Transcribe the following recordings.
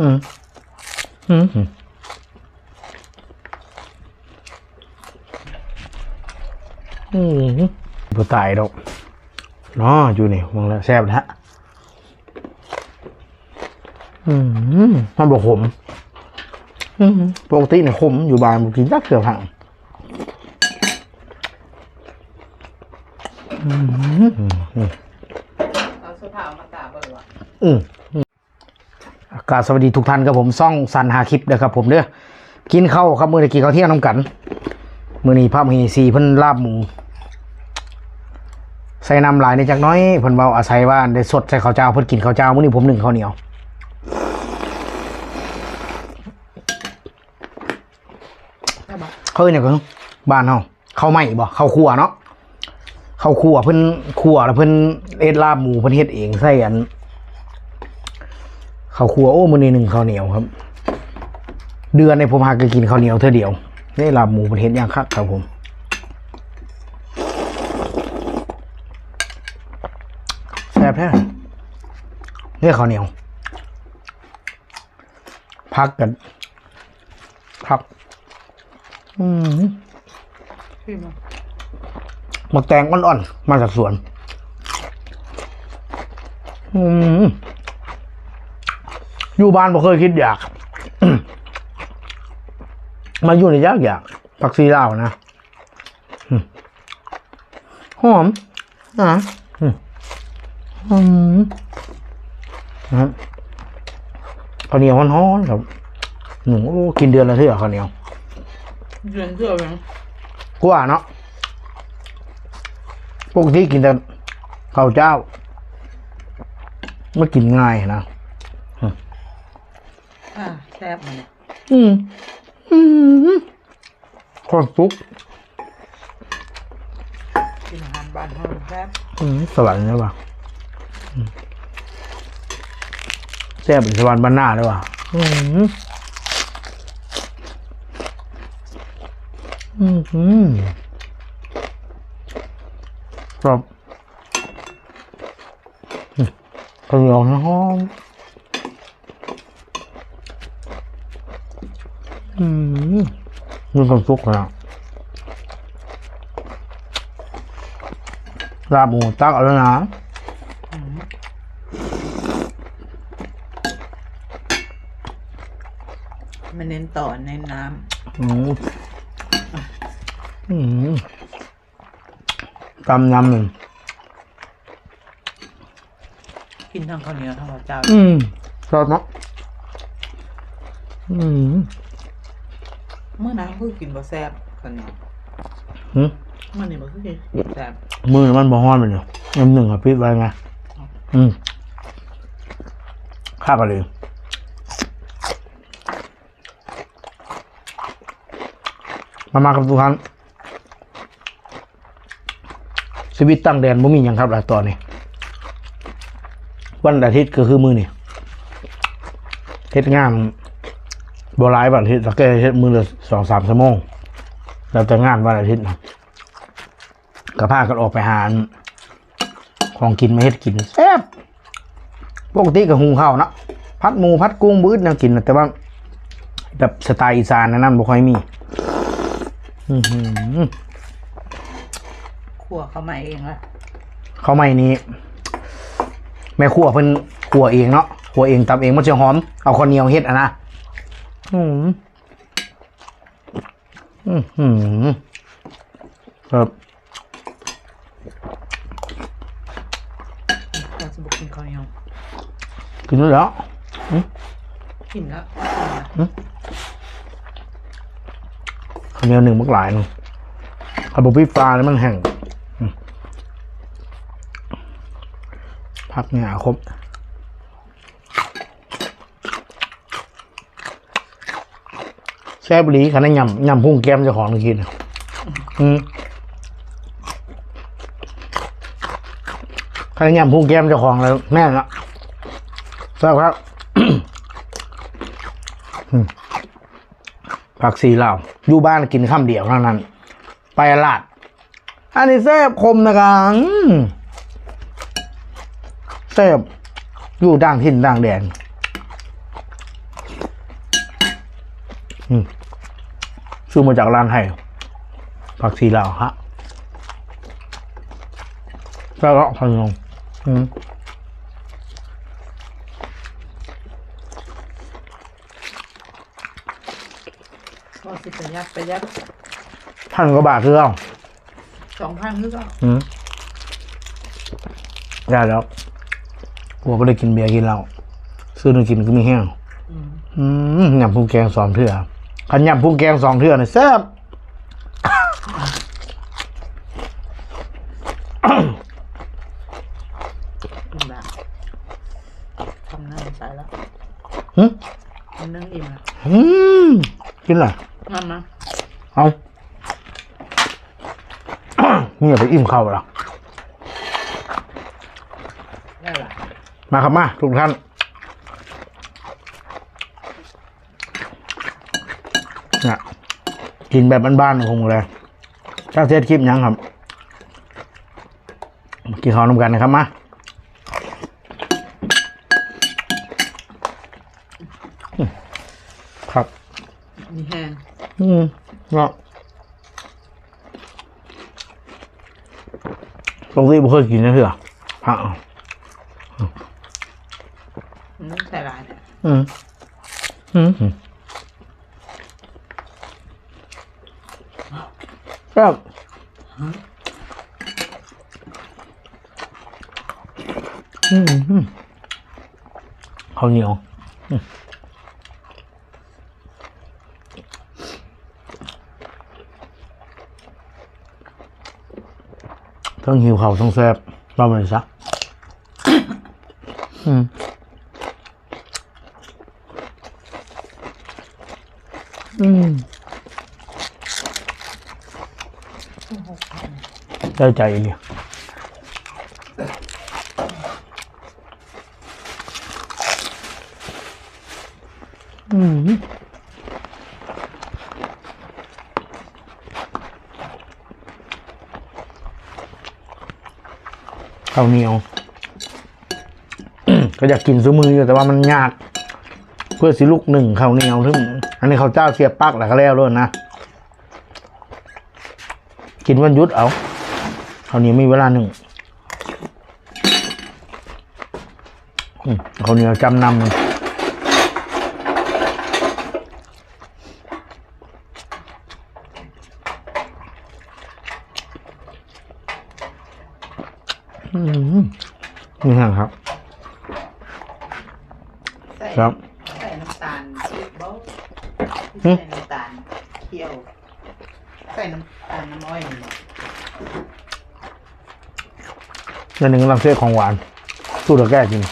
อืมอืมอืมอืมบ่ตายดอกเนาะอยู่นี่มองแล้วแซ่บนะฮะอืมมันบ่ขมอืมปกติเนี่ยขมอยู่บ้านบ่กินจักเกือบหังอืมอืมเอาเสื้อผ้ามาตา กเบิ่งว่ะอืมอาสวัสดีทุกท่านครับผมซ่องสันหาคลิปเด้อครับผมเด้อกินข้าวครับมื้อนี้กินข้าวเที่ยงน้ำกันมื้อนี้พระมเหสีเพิ่นลาบหมูใส่น้ำลายในจักน้อยเพิ่นเว้าอาศัยว่าได้สดใส่ข้าวเจ้าเพิ่นกินข้าวเจ้ามื้อนี้ผมหนึ่งข้าวเหนียวเฮ้ยเนี่ยก็บ้านเฮาข้าวไหม้บ่ข้าวคั่วเนาะข้าวคั่วเพิ่นคั่วแล้วเพิ่นเอ็ดลาบหมูเพิ่นเฮ็ดเองใส่อัน ข้าวคั่วโอ้มื้อนี้หนึ่งข้าวเหนียวครับ เดือนในผมหากกินข้าวเหนียวเท่าเดียวนี่ลาบหมูเป็นเห็ดย่างคักครับผมแซ่บแท้เนี่ยข้าวเหนียว พักกันพัก อืมมาหมักแตงอ่อนๆ มาจากสวน อืม อยู่บ้านบ่เคยคิดอยาก มาอยู่ในยากอยากผักซีลาวนะอืมหอมอะอืมอืมนะครับข้าวเหนียวฮ้อนๆครับหนูโอ้กินเดือนละเท่าข้าวเหนียวเดือนเสื้อไหมกว่าเนาะปกติกินแต่ข้าวเจ้าไม่กินง่ายนะอ่า แซ่บมันเนี่ยอืม อืมข้าวซุปกินอาหารบ้านเฮาแซ่บอืมสวรรค์ใช่ป่ะอืมแซ่บเป็นสวรรค์บ้านหน้าเลยว่ะอืมอืมอืมครับอืมข้าวเหนียวนะหอม อืมมีความสุขนะลาบหมูตักเอาแล้วนะมันเน้นต่อเน้นน้อืมอืมตำยำหนึ่งำกินทั้งข้าวเหนียวทั้งข้าวเจ้า อืมชอบเนาะอืม เมื่อนั้นคือกินบ่แซ่บข้าวเหนียวหืมเมื่อนี้บ่คือกินแซ่บมือมันบ่ฮ้อนมันอยู่ยำหนึ่งอะปิดไว้ไงอืมข้ากันเลยมามากับทุกท่านชีวิตตั้งแดนบ่มีหยังครับหลายตอนนี้วันอาทิตย์ก็คือมือนี่เฮ็ดงาน บ่หลายวันอาทิตย์สักแค่เฮ็ดมือละสองสามชั่วโมงแล้วแต่งานวันอาทิตย์นะก็พากันออกไปหาอันของกินมาเฮ็ดกินแซ่บปกติก็หุงข้าวเนาะพัดหมูพัดกุ้งบื้ดแนวกินน่ะแต่ว่าแบบสไตล์อีสานนะนั่นบ่ค่อยมีอือหือขั่วเข้ามาเองละข้าวใหม่นี้แม่ครัวเพิ่นขัวเองเนาะขัวเองตำเองมันจะหอม เอาข้าวเหนียวเฮ็ดอะนะ อืมอืมอืมครับเราจะบ่กินข้าวเหนียวกินแล้วเหรอกินแล้วข้าวเหนียวหนึ่งมักหลายหนึงเอาบุพี่ปลาแล้วมันแห้งอืมพักเนี่ยครบ แซ่บหลีขันได้ยำยำพุ่งแก้มเจ้าของกินอืมขันได้ยำพุ่งแก้มเจ้าของแล้วแม่ละแซ่บครับผักซีเหลาอยู่บ้านกินข้ามเดียวเท่านั้น ไปลาด อันนี้แซ่บคมนะครับอืมแซ่บอยู่ด่างถิ่นด่างแดน อืม ซื้อมาจากร้านไทยผักชีลาวฮะแล้วก็พันลงอืมก็สิประหยัดประหยัดพันกว่าบาทคือเอาสองพันคือก็อืมได้แล้วกลัวไม่ได้กินเบียร์กินเหล้าซื้อนึงกินก็มีแห้งอืมอืมยำพุงแกงสองเทื่อ ขันยำพุงแกงสองเทื่อเนี่ยแซ่บอิ่มละทำนั่งใส่แล้วหึทำนั่งอิ่มละอืมกินอะไรนั่นนะเอานี่ไปอิ่มเข้าวแล้วได้ละ มาครับมาทุกท่าน นะกินแบบบ้านๆคงเลยจ้าเทศคลิปยังครับมากินข้าวนำกันนะครับมาอืมครับมีแห้งอืมเนาะปกติไม่เคยกินนะเถอะผักเอามันต้องใส่หลายเนี่ยอืมอืมอืม ครับอืมข้าวเหนียวอืมทั้งหิวข้าวทั้งแซ่บบ้าไปเลยซะอืมอืม ได้ใจเลยอืมข้าวเหนียวก็อยากกินซื้อมืออยู่แต่ว่ามันยาก เพื่อสิลูกหนึ่งข้าวเหนียวทึ่งอันนี้ข้าวเจ้าเสียบปักแล้วก็แล้วด้วยนะ กินวันยุดเอา ข้าวเหนียวมีเวลาหนึ่งอืมข้าวเหนียวจำนำอืมนี่ฮะครับใส่ครับใส่น้ำตาลชีสเบ้าหึใส่น้ำตาลเคี่ยว ใส่น้ำตาลน้ำอ้อย นี่นั่นหนึ่งกำลังเสียของหวาน สู้เดี๋ยวแก้กิน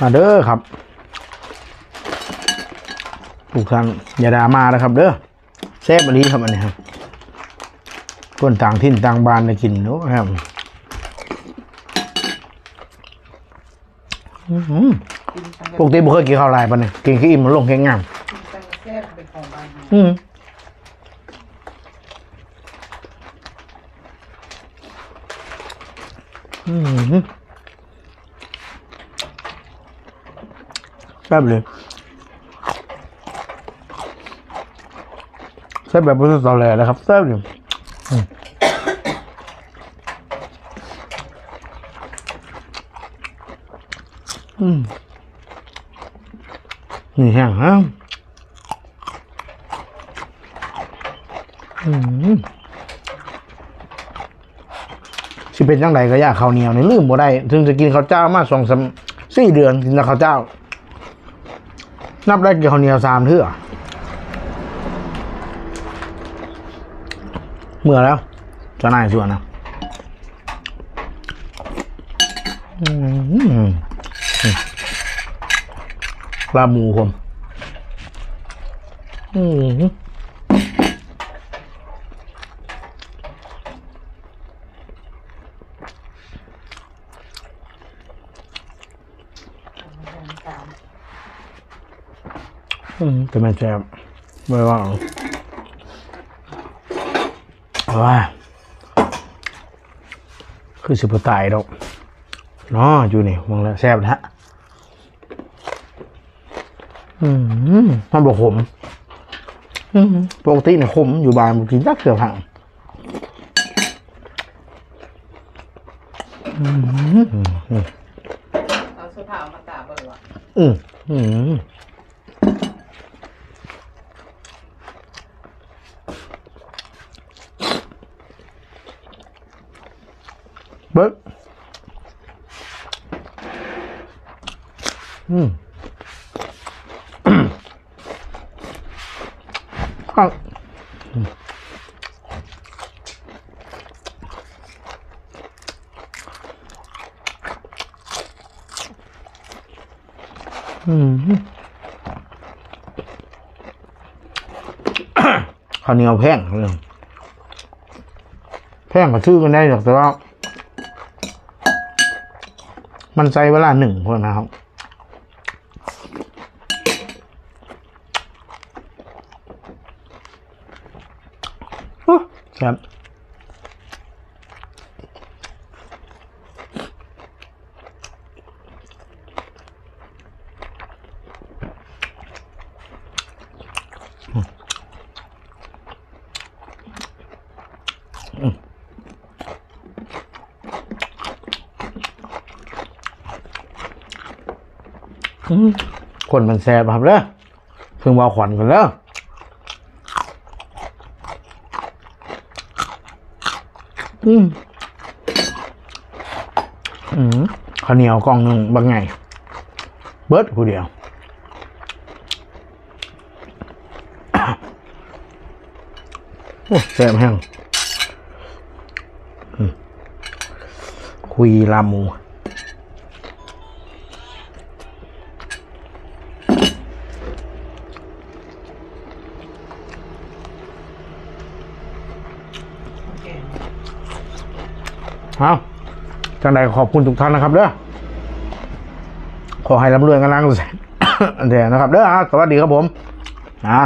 มาเด้อครับทุกท่านอย่าด่ามานะครับ เด้อแซ่บอันนี้ครับอันนี้ครับคนต่างถิ่นต่างบ้านได้กินเนอะครับอื้อหือกินทั้งปกติบ่เคยกินข้าวลายปะเนี่ยกินขี้อิ่มมันลงแข็งงามกินทั้ง แซ่บเป็นของบ้านเราอืมอืมแซ่บเลยแซ่บแบบไม่ต้องตอแหลเลยครับแซ่บเลยอืมอืมนี่แห้งฮะ อืม สิเป็นจังไดก็อยากข้าวเหนียวนี่ลืมบ่ได้ ถึงจะกินข้าวเจ้ามาสองสามสี่เดือนกินแต่ข้าวเจ้า นับได้กินข้าวเหนียวสามเทื่อเมื่อแล้วจะนายชวนนะอืมอืมลาหมูผม อืม น้ำตาล อืมแต่ไม่แซ่บไม่ว่าเอาว่า คือสิบตายดอกเนาะอยู่นี่มองแล้วแซ่บนะฮะอืมมันบอกขมอืมปกติเนี่ยขมอยู่บ้านมันกินจักเกือบหังอืมอืมอืมเอาเสื้อผ้ามาตากเบิ่งว่ะอืมอืม เบิ้ลอืมข้าวอืมข้าวเหนียวแพงเรื่องแพงก็ชื่อกันได้หรอกแต่ว่า มันใช้เวลาหนึ่งคนนะครับ โอ้ครับ อืม คนมันแสบครับเด้อเพิ่งวาขวัญกันแล้วอืมอืมข้าวเหนียวกล่องหนึ่งบางไง เบิร์ดผู้เดียว โอ้แซ่บแห้งคุยลาหมู เอาจังใดขอบคุณทุกท่านนะครับเด้อขอให้ร่ำรวยกันลังแสนอันเดียวนะครับเด้อสวัสดีครับผมอ่า